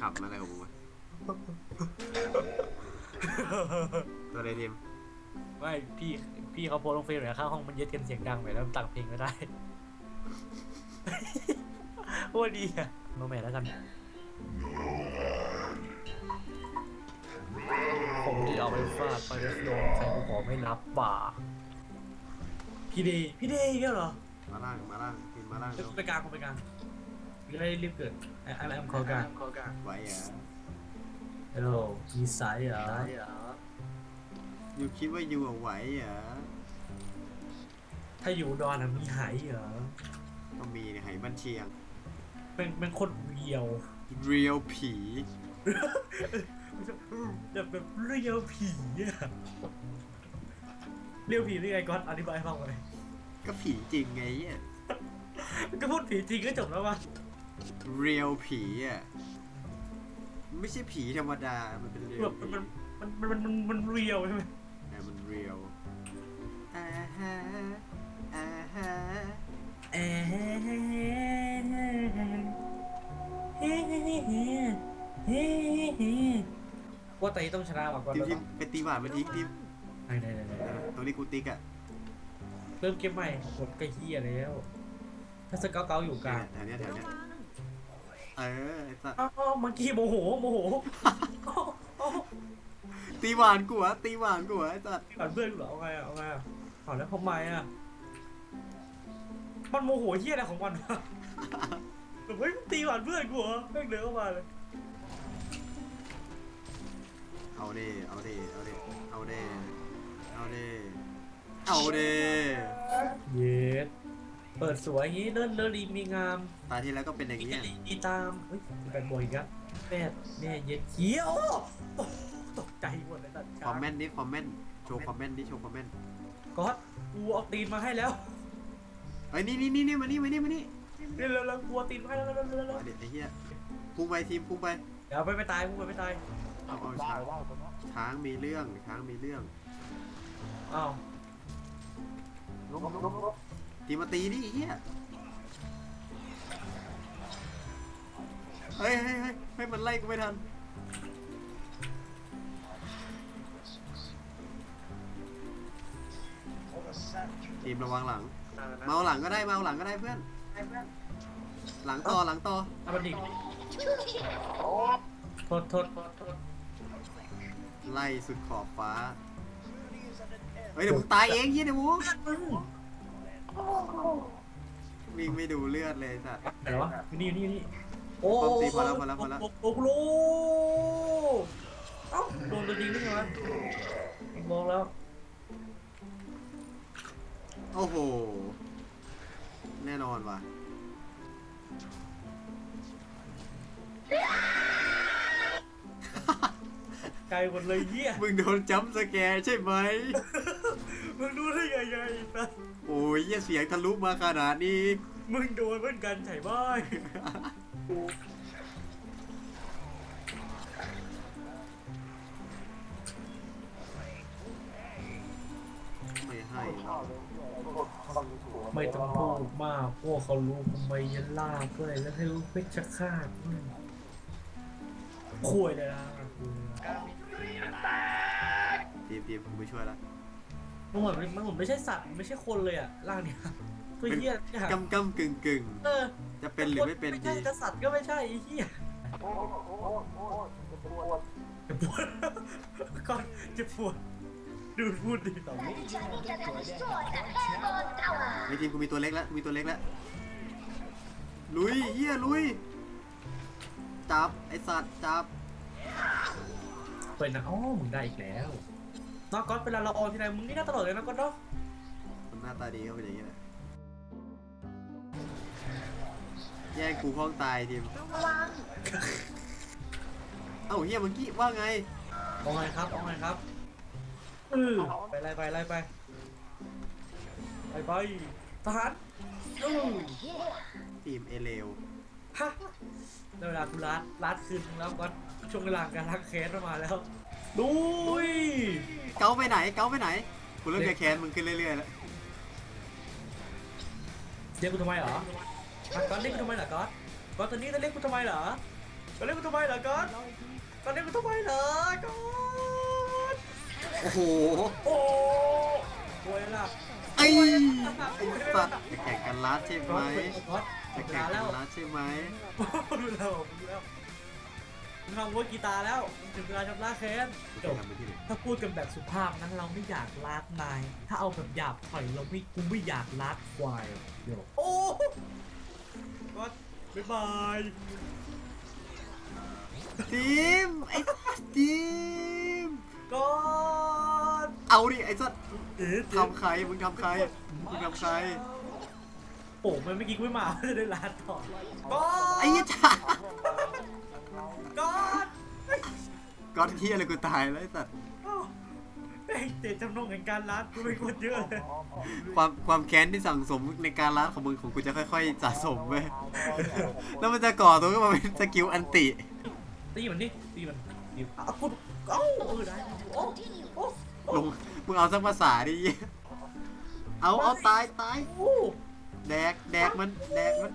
ขับมาอะไรของมึงวะตัวอะไรทีมไม่พี่พี่เขาโพสต์ลงเฟซเลยข้างห้องมันเย็ดกันเสียงดังไปแล้วมันตังเพลงไม่ได้ โอ้ดีอะโนแมนแล้วกัน ผมที่เอาไปฟาดไปแล้วโดนใครกูขอไม่รับป่าพี่เดย์พี่เดย์เนี่ยเหรอมาล่างมาล่างทีมมาล่างเร็วไปกลางไปกลาง พี่ได้รีบเกิดไอ้อะไรคอกลางไหวเหรอะฮัลโหลมีสายเหรอยูคิดว่ายูอะไหวเหรอะถ้าอยู่อุดอนอะมีหายเหรอก็มีเนี่ยไหบ้านเชียงเป็นเป็นคนเรียวเรียลผีแบบแบบเรียวผีอะเรียวผีนี่ไงก๊อตอธิบายให้ฟังหน่อยก็ผีจริงไงเนี่ยก็พูดผีจริงก็จบแล้ววะ เรียลผีอะ ไม่ใช่ผีธรรมดา มันเป็นเรียแบลบผีมันมันมันมันมันมันเรียวใช่ไหมแต่มันเรียลอ่าฮะอ่าฮะเอ๊ะเฮ้เฮ้เฮ้เฮ้ว่าแต่ต้องชนะว่ะก่อนทีมทีมไปตีบาดมันทิ้งทีมไหนไหนไหนไหนตรงนี้กูติ๊กอะเริ่มเกมใหม่กดกระเฮียแล้ว ถ้าสเกาเกาอยู่กลางแถวเนี้ยแถวเนี้ย เออไอ้สัสอ้าวเมื่อกี้โมโหโมโหอ้าวอ้าวตีหวานกูเหรอะตีหวานกูเหรอะไอ้สัสก่อนเพื่อนเหรอเอาไงอะเอาไงอะเอาแล้วทำไมอะมันโมโหเฮียอะไรของมันวะแบบเฮ้ยมึงตีหวานเพื่อนกูเหรอแม่งเดินเข้ามาเลยเอาเด้เอาเด้เอาเด้เอาเด้เอาเด้เอาเด้ เย็ด เปิดสวยอย่างงี้เดินเดินดีมีงามตาที่แล้วก็เป็นอย่างมีเงี้ยดีดีตามเฮ้ยแปดบอยอีกแล้วแปดแม่เย็ดเขียวโอ้ตกใจหมดเลยตัดคอมเมนต์ดิคอมเมนต์โชว์คอมเมนต์ดิโชว์คอมเมนต์ก๊อตกูเอาตีนมาให้แล้วเฮ้ยนี่นี่นี่นี่มานี่มานี่มานี่เร็วเร็วเร็วกูเอาตีนมาให้แล้วเร็วเร็วเร็วเร็วเอาเด็ดไอ้เหี้ยพุ่งไปทีมพุ่งไปเดี๋ยวไปไปตายมึงไปไปตายเอาเอาช้างช้างมีเรื่องช้างมีเรื่องอ้าวที มมาตีดิเหี้ยเฮ้ยเฮ้ยเฮ้ยเฮ้ยมันไล่กูไม่ทันทีมระวังหลัง เมาหลังก็ได้เมาหลังก็ได้เพื่อน หลังต่อหลังต่อเอามันดิโทษโทษโทษโทษไล่สุดขอบฟ้า เฮ้ยเดี๋ยวมึงตายเองเหี้ยเดี๋ยวมึงมึง วิ่งไม่ดูเลือดเลยสัตว์ อะไรวะนี่นี่นี่โอ้ผมตีพอแล้วพอแล้วพอแล้วโโอ้โหเอ้าโดนตัวจริงได้ไงวะมองแล้วโอ้โห แน่นอนว่ะ ไกลหมดเลยเหี้ยมึงโดนจัมป์สแกร์ใช่ไหม มึงรู้ได้ไงไงนะโอ้ยเหี้ยเสียงทะลุมาขนาดนี้มึงโดนเหมือนกันใช่ไหมไม่ให้ไม่ต้องพูดมากพวกเขารู้ทำไมยันล่าเพื่อแล้วให้รู้เพชรฆาตอืมคุยเลยนะคุยเลยนะ ทีมทีมผมไปช่วยละ มันเหมือนมันเหมือนไม่ใช่สัตว์ไม่ใช่คนเลยอะร่างเนี้ยตัวเหี้ยเนี่ยกำกำกึ่งกึ่งเออจะเป็นหรือไม่เป็นไม่ดีใช่จะสัตว์ก็ไม่ใช่ไอ้เหี้ยจะปวดก่อนจะปวดดูพูดดิต่อไปในทีมกูมีตัวเล็กแล้วกูมีตัวเล็กแล้วลุยเฮียลุยจับไอสัตว์จับเปิดนะอ๋อมึงได้อีกแล้ว นอกก๊อตเวลาเราออนทีไรมึงนี่น่าตลอดเลยนะก๊อตเนาะมันหน้าตาดีก็เป็นอย่างนี้แหละแย่งกูห้องตายทีมเอ้าเฮียเมื่อกี้ว่าไงเอาไงครับเอาไงครับเออไปไล่ไปไล่ไปไปไปทหารเออทีมเอเลวฮะได้เวลากูรัดรัดคืนนึงแล้วก๊อตช่วงเวลาการล้างแค้นมาแล้วดุย เกาไปไหนเกาไปไหนกูเริ่มจะแค้นมึงขึ้นเรื่อยๆแล้วเรียกกูทำไมเหรออะก๊อตเรียกกูทำไมเหรอก๊อตก๊อตตอนนี้จะเรียกกูทำไมเหรอก็เล่นกูทำไมเหรอก๊อตก็เล่นกูทำไมเหรอก๊อตโอ้โหโอ้โวยล่ะไอ้ไอ้สัตว์จะแข่งกันลัดใช่ไหมก๊อตจะเวแข่งลากัแล้นวลัดใช่ไหมดูแล้วดูแล้วมึง ทำว่ากีตาร์แล้วถึงเวลาชำระแค้นกูจจะบทำไปที่ไหนถ้าพูดกันแบบสุภาพนั้นเราไม่อยากลาดนาย ถ้าเอาแบบหยาบถอยเราไม่กูไม่อยากลาดควายเดี๋ยวโอ้ก๊อตบ๊ายบายทีมไอ้ทีมก๊อตเอาดิไอ้สัตว์เอ๊ะทำใครมึงทำใครมึงทำใครโอ้มันเมื่อกี้กูไม่มาจะได้ลาดต่อก๊อตไอ้ยี่จ่า ก๊อตก้อนเที่ยอะไรกูตายแล้วไอ้สัตว์อ้าวแม่งเจตจำนงแห่งการลาดกูเป็นคนเยอะเลยความความแค้นที่สั่งสมในการลัดของมึงของกูจะค่อยๆสะสมไปแล้วมันจะก่อตัวขึ้นมาเป็นสกิลอันติ ตีมันดิตีมันตีมันอ้าวกูเอ้าเออได้โอ้โอ้ลงมึงเอาสักภาษาดิเหี้ยเอาเอาตายตายโอ้แดกแดกมันแดกมัน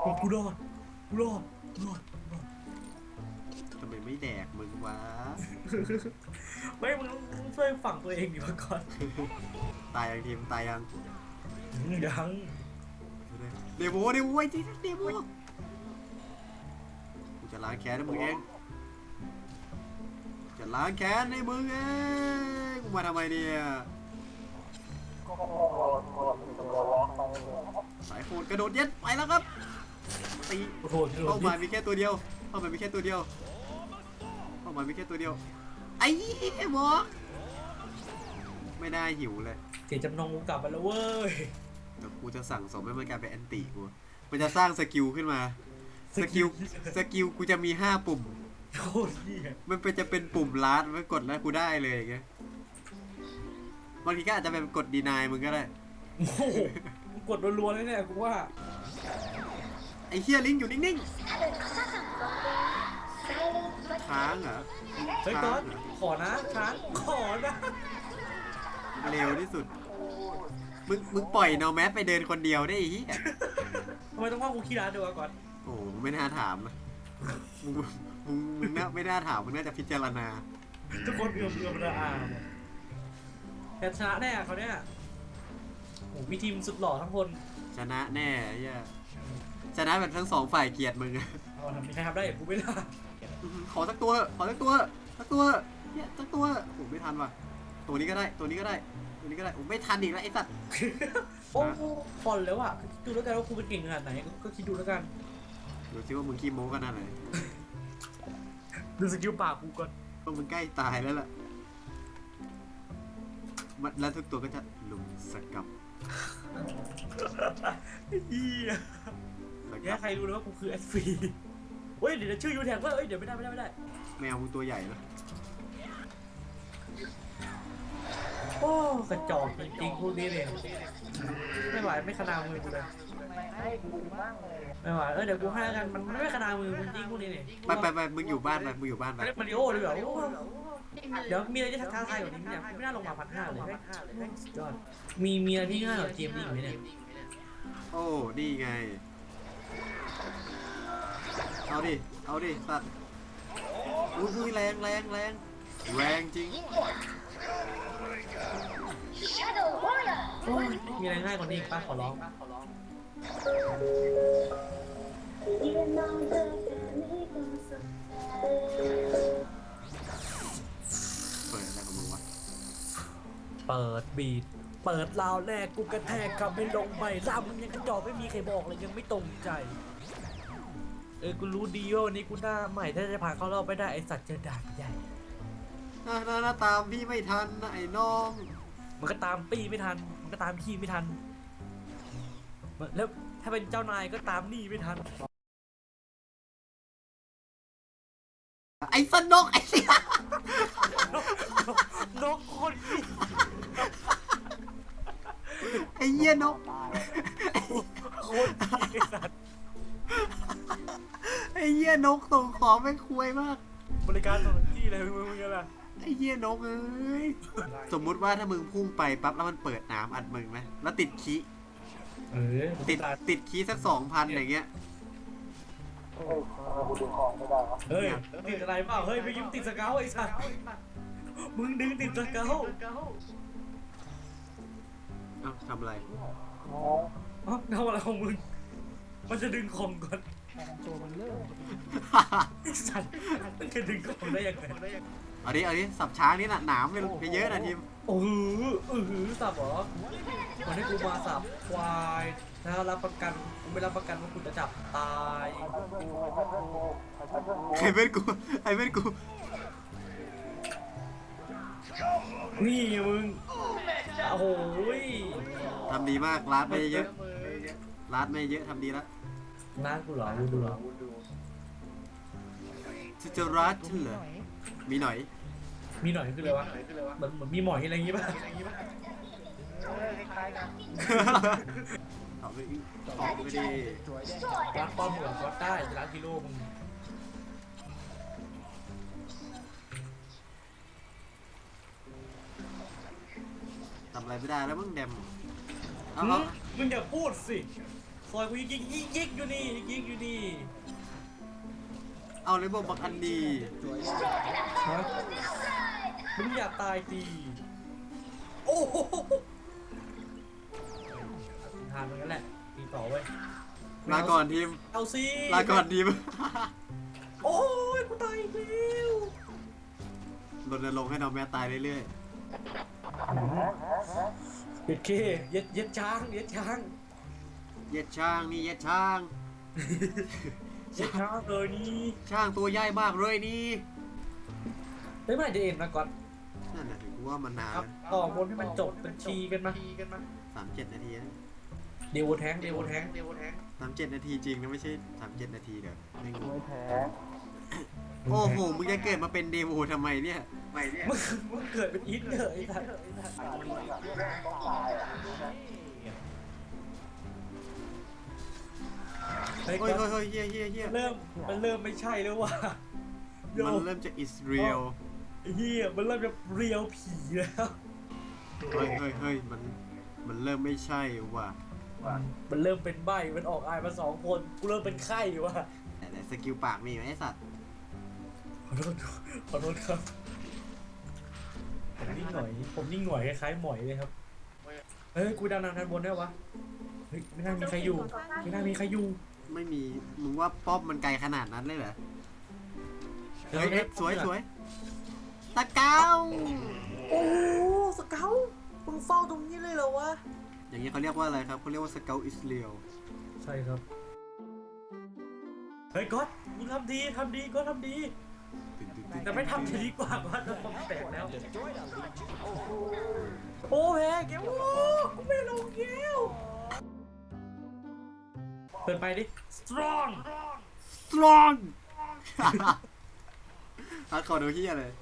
โอ้กูรอดกูรอดรอดรอดทำ ไมไม่แดกมึงวะ ไม่มึงต้องช่วยฝั่งตัวเองดีกว่าก่อนตายยังทีมตายยังยังเดโวเดโวไอ้ทีเดโวกูจะล้างแค้นให้มึงเอง จะล้างแค้นให้มึงเองกูมาทำไมเนี่ยสายโหดกระโดดเย็ดไปแล้วครับตีโอ้โหเป้าหมายมีแค่ตัวเดียวเป้าหมายมีแค่ตัวเดียวเป้าห มายมีแค่ตัวเดียว ไอ้ไอ้หมอไม่ได้หิวเลยเจตจำนงกูกลับมาแล้วเว้ย แต่กูจะสั่งสมให้มันกลายเป็นแอนติกู มันจะสร้างสกิลขึ้นมา สกิล สกิลกูจะมีห้าปุ่ม โคตรเหี้ยมันเป็นจะเป็นปุ่มลาดมันกดแล้วกูได้เลยอย่างเงี้ยบางทีก็อาจจะเป็นกดดีนายมึงก็ได้ โอ้โหมึงกดรัวๆเลยเนี่ยกูว่า ไอ้เฮียลิงอยู่นิ่งๆ ค้างเหรอเฮ้ยค้าก๊องตเหรอขอนะช้างขอนะ เร็วที่สุด มึงมึงปล่อยนอแมสไปเดินคนเดียวได้ไอีกทำไมต้องว่ากูขี้ร้านด้วยวะก่อนโอ้โหไม่น่าถามนะมึงมึงมึงน่าไม่น่าถามมึงน่าจะพิจารณา ทุกคนเอือมเอือมระอาหมดแต่ชนะแน่เขาเนี่ยโอ้โหมีทีมสุดหล่อทั้งคนชนะแน่ไอ้เหี้ยชนะแบบทั้งสองฝ่ายเกลียดมึง เอาทำมีใครทำได้กูไม่ได้ ขอสักตัวเถอะขอสักตัวเถอะสักตัวเถอะเนี่ยสักตัวเถอะโอ้ไม่ทันว่ะ ตัวนี้ก็ได้ ตัวนี้ก็ได้ ตัวนี้ก็ได้โอ้ไม่ทันอีกแล้วไอ้สัตว์ โอ้พอนแล้วอะคิดดูแล้วกันว่ากูเป็นเก่งขนาดไหนก็คิดดูแล้วกัน ดูซิว่ามึงขี้โม้กันขนาดไหนดูสกิลปากกูก่อนพวกมึงใกล้ตายแล้วล่ะมันแล้วทุกตัวก็จะลุมสกับเฮียสเนี่กัยบใครรู้เลยว่ากูคือ S ฟรีเฮ้ยเดี๋ยวชื่อยูแท็กว่าเอ้ยเดี๋ยวไม่ได้ไม่ได้ไม่ได้ แมวมึงตัวใหญ่นะโอ้กระจอกจริงๆพวกนี้เนี่ยไม่ไหวไม่ขนามือกูเลยไม่ไหวเออเดี๋ยวกูให้แล้วกันมันมันไม่ขนามือมึงจริงพวกนี้เนี่ยไปไปไปมึงอยู่บ้านไปมึงอยู่บ้านไปเล่นมาริโอเลยเหรอโอ้เดี๋ยวมีอะไรจะทักทายกว่านี้ไหมเนี่ยไม่น่าลงมาพันห้าเลยแม่งสุดยอดมีมีอะไรที่ง่ายกว่าเกมนี้อีกไหมเนี่ยโอ้นี่ไง เอาดิ เอาดิสัตว์อุ้ยอุ้ยแรงแรงแรงแรงจริงโอ้ยมีอะไรง่ายกว่านี้อีกป้าขอร้อง เปิดอะไรของมึงวะเปิดบีดเปิดราวแรกกูกระแทกกลับไม่ลงไปซ้ำยังกระจอกไม่มีใครบอกเลยยังไม่ตรงใจเออกูรู้ดีว่าวันนี้กูหน้าใหม่ถ้าจะผ่านเข้ารอบไม่ได้ไอสัตว์จะด่าใหญ่น่าน่าน่าตามพี่ไม่ทันนะไอ้น้อง มันก็ตามปี้ไม่ทัน มันก็ตามขี้ไม่ทัน แล้วถ้าเป็นเจ้านายก็ตามหนี่ไม่ทัน ไอ้สนกไอ้เสียนกคนขี้ไอ้เหี้ยนก ยนกส่งของไม่คุยมาก บริการของขี้อะไรมึงมึงอะไรไอ้เหี้ยนกเอ้ย สมมุติว่าถ้ามึงพุ่งไปปั๊บแล้วมันเปิดน้ำอัดมึงไหมแล้วติดคีเออติดติดคีสักสองพันอย่างเงี้ย เฮ้ยติดอะไรเปล่าเฮ้ยไปยิ้มติดสเกลไอ้สัสมึงดึงติดสเกลเอ้าทำอะไรเอ้าทำอะไรของมึง มันจะดึงของก่อน ไอ้สัสมันจะดึงของได้ยังไงเอาดิเอาดิสับช้างนี่น่ะหนามไปไปเยอะนะทีมโอ้โหเออหือสับเหรอวันนี้กูมาสับควายถ้ารับประกันกูไม่รับประกันว่ากูจะจับตายใครเป็นกูใครเป็นกูนี่ไงมึงโอ้โหยทำดีมากรัดไม่เยอะรัดไม่เยอะทำดีแล้ว น้ากูเหรอกูดูเหรอจะจะรัดฉันเหรอมีหน่อย มีหน่อยคืออะไรวะเหมือนเหมือนมีหมอยอะไรอย่างงี้ป่ะตอบไปอีกตอบไปดิรักป้อมเหมือนก็ได้จะรักกิโลมึงทำอะไรไม่ได้แล้วมึงแดมเอาหึเอามึงอย่าพูดสิ ซอยกูยิกยิกยิกยิกอยู่นี่ยิกยิกอยู่นี่เอาเลยบอกบักอันดีฮะมึงอยากตายดีโอ้โหทานเหมือนกันแหละตีต่อเว้ยลาก่อนทีมเอาสิลาก่อนทีมโอ้ยกูตายอีกแล้วรณรงค์ให้น้องแม่ตายเรื่อยเย็ดเคเย็ดเย็ดช้างเย็ดช้าง ๆเย็ดช่างนี่เย็ดช่างเย็ดช้างเลยนี่ช่างตัวใหญ่มากเลยนี่เฮ้ยเมื่อไหร่จะเอ็นมาก่อนนั่นน่ะถึงกูว่ามันนานครับต่อบนให้มันจบเป็นชีกันมาสามเจ็ดนาทีนะเดวแทงเดวแทงสามเจ็ดนาทีจริงนะไม่ใช่สามเจ็ดนาทีเดี๋ยวไม่งงโอ้โหมึงจะเกิดมาเป็นเดโวทำไมเนี่ยมึงมึงเกิดเป็นอีทเลยไอ้สัสเฮ้ เฮ้ยเฮ้ยเฮ้ยเฮียเฮียเฮียเริ่มมันเริ่มไม่ใช่แล้วว่ะโยมันเริ่มจะอิสเรียลไอ้เฮียมันเริ่มจะเรียวผีแล้วเฮ้ยเฮ้ยเฮ้ยมันมันเริ่มไม่ใช่ว่ะมันเริ่มเป็นใบมันออกอายมาสองคนกูเริ่มเป็นไข้ว่ะแต่แต่สกิลปากมีไหมไอ้สัตว์ขอโทษขอโทษครับผมนิ่งหน่อย ผมนิ่งหน่อยคล้ายๆหมอยเลยครับ เฮ้ย กูดาวนางทันบนได้วะเฮ้ยไม่น่ามีใครอยู่ ไม่น่ามีใครอยู่ ไม่มี มึงว่าป้อมมันไกลขนาดนั้นเลยเหรอเฮ้ยเฮ้ย สวยสวยตะเกาโอ้สเกลมึงเฝ้าตรงนี้เลยเหรอวะอย่างนี้เขาเรียกว่าอะไรครับเขาเรียกว่าสเกลอิสเรียลใช่ครับ เฮ้ยก๊อตมึงทำดีทำดีก็ทำดีแต่ไม่ทำจะดีกว่าว่าจะปอมแตกแล้ว โอ้แพ้เกมโอ้กูไม่ลงเกม เปิดไปดิ strong สตรองฮัดขอดูเฮียเลย